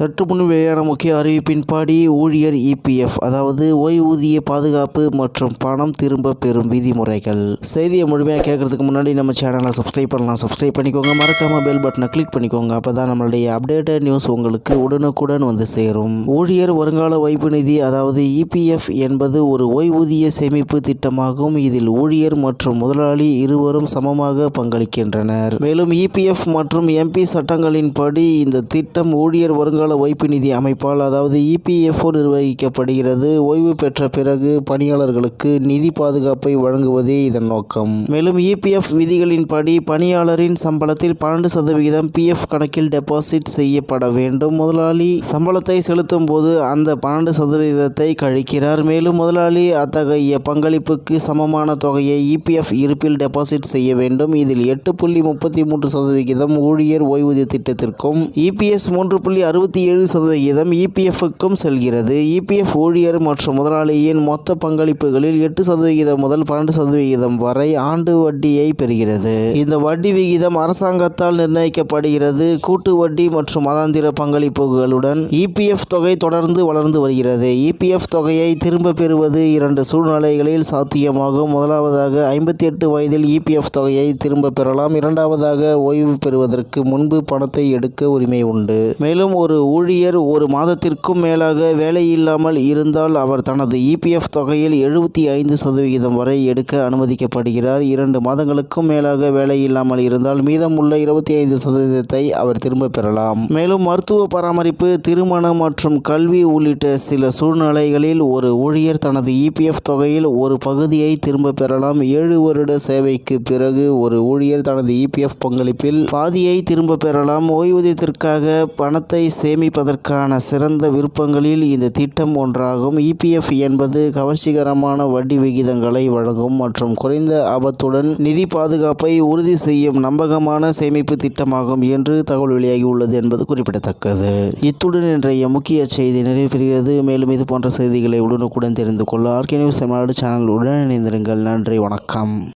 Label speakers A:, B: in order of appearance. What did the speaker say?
A: சற்று முன் வெளியான முக்கிய அறிவிப்பின்படி ஊழியர் இபிஎஃப் அதாவது ஓய்வூதிய பாதுகாப்பு மற்றும் பணம் திரும்ப பெறும் விதிமுறைகள். செய்தியை முழுமையாக கேட்கறதுக்கு முன்னாடி நம்ம சேனலை சப்ஸ்கிரைப் பண்ணலாம். சப்ஸ்கிரைப் பண்ணிக்கோங்க. மறக்காம பெல் பட்டனை கிளிக் பண்ணிக்கோங்க. அப்போ தான் நம்மளுடைய அப்டேட்டட் நியூஸ் உங்களுக்கு உடனுக்குடன் வந்து சேரும். ஊழியர் வருங்கால வைப்பு நிதி அதாவது இபிஎஃப் என்பது ஒரு ஓய்வூதிய சேமிப்பு திட்டமாகும். இதில் ஊழியர் மற்றும் முதலாளி இருவரும் சமமாக பங்களிக்கின்றனர். மேலும் இபிஎஃப் மற்றும் எம்பி சட்டங்களின்படி இந்த திட்டம் ஊழியர் வருங்கால வைப்பு நிதி அமைப்பால் அதாவது இபிஎஃப்ஓ நிர்வகிக்கப்படுகிறது. ஓய்வு பெற்ற பிறகு பணியாளர்களுக்கு நிதி பாதுகாப்பை வழங்குவதே இதன் நோக்கம். மேலும் இபிஎஃப் விதிகளின்படி பணியாளரின் சம்பளத்தில் பன்னெண்டு சதவிகிதம் பிஎஃப் கணக்கில் டெபாசிட் செய்யப்பட வேண்டும். முதலாளி சம்பளத்தை செலுத்தும் போது அந்த பன்னெண்டு சதவீதத்தை கழிக்கிறார். மேலும் முதலாளி அத்தகைய பங்களிப்புக்கு சமமான தொகையை இபிஎஃப் இருப்பில் டெபாசிட் செய்ய வேண்டும். இதில் எட்டு புள்ளி முப்பத்தி மூன்று சதவிகிதம் ஊழியர் ஓய்வூதிய திட்டத்திற்கும் இபிஎஸ் மூன்று புள்ளி அறுபத்தி ஏழு சதவிகிதம் இபிஎஃப்க்கும் செல்கிறது. இபிஎஃப் ஊழியர் மற்றும் முதலாளியின் மொத்த பங்களிப்புகளில் எட்டு சதவிகிதம் முதல் பன்னெண்டு சதவிகிதம் வரை ஆண்டு வட்டியை பெறுகிறது. இந்த வட்டி விகிதம் அரசாங்கத்தால் நிர்ணயிக்கப்படுகிறது. கூட்டு வட்டி மற்றும் மாதாந்திர பங்களிப்புகளுடன் இபிஎஃப் தொகை தொடர்ந்து வளர்ந்து வருகிறது. இபிஎஃப் தொகையை திரும்ப பெறுவது இரண்டு சூழ்நிலைகளில் சாத்தியமாகும். முதலாவதாக ஐம்பத்தி எட்டு வயதில் இபிஎஃப் தொகையை திரும்ப பெறலாம். இரண்டாவதாக ஓய்வு பெறுவதற்கு முன்பு பணத்தை எடுக்க உரிமை உண்டு. மேலும் ஒரு ஊழியர் ஒரு மாதத்திற்கும் மேலாக வேலையில்லாமல் இருந்தால் அவர் தனது இபிஎஃப் தொகையில் எழுபத்தி ஐந்து சதவிகிதம் வரை எடுக்க அனுமதிக்கப்படுகிறார். இரண்டு மாதங்களுக்கும் மேலாக வேலையில்லாமல் இருந்தால் மீதமுள்ள இருபத்தி ஐந்து சதவீதத்தை அவர் திரும்ப பெறலாம். மேலும் மருத்துவ பராமரிப்பு திருமணம் மற்றும் கல்வி உள்ளிட்ட சில சூழ்நிலைகளில் ஒரு ஊழியர் தனது இபிஎஃப் தொகையில் ஒரு பகுதியை திரும்ப பெறலாம். ஏழு வருட சேவைக்கு பிறகு ஒரு ஊழியர் தனது இபிஎஃப் பங்களிப்பில் பாதியை திரும்ப பெறலாம். ஓய்வூதியத்திற்காக பணத்தை சேமிப்பதற்கான சிறந்த விருப்பங்களில் இந்த திட்டம் ஒன்றாகும். இபிஎஃப் என்பது கவர்ச்சிகரமான வட்டி விகிதங்களை வழங்கும் மற்றும் குறைந்த ஆபத்துடன் நிதி பாதுகாப்பை உறுதி செய்யும் நம்பகமான சேமிப்பு திட்டமாகும் என்று தகவல் வெளியாகி உள்ளது என்பது குறிப்பிடத்தக்கது. இத்துடன் இன்றைய முக்கிய செய்தி நிறைவு பெறுகிறது மேலும் இது போன்ற செய்திகளை உடனுக்குடன் தெரிந்து கொள்ள ஆர்கே நியூஸ் தமிழ்நாடு சேனல் உடன் இணைந்திருங்கள். நன்றி வணக்கம்.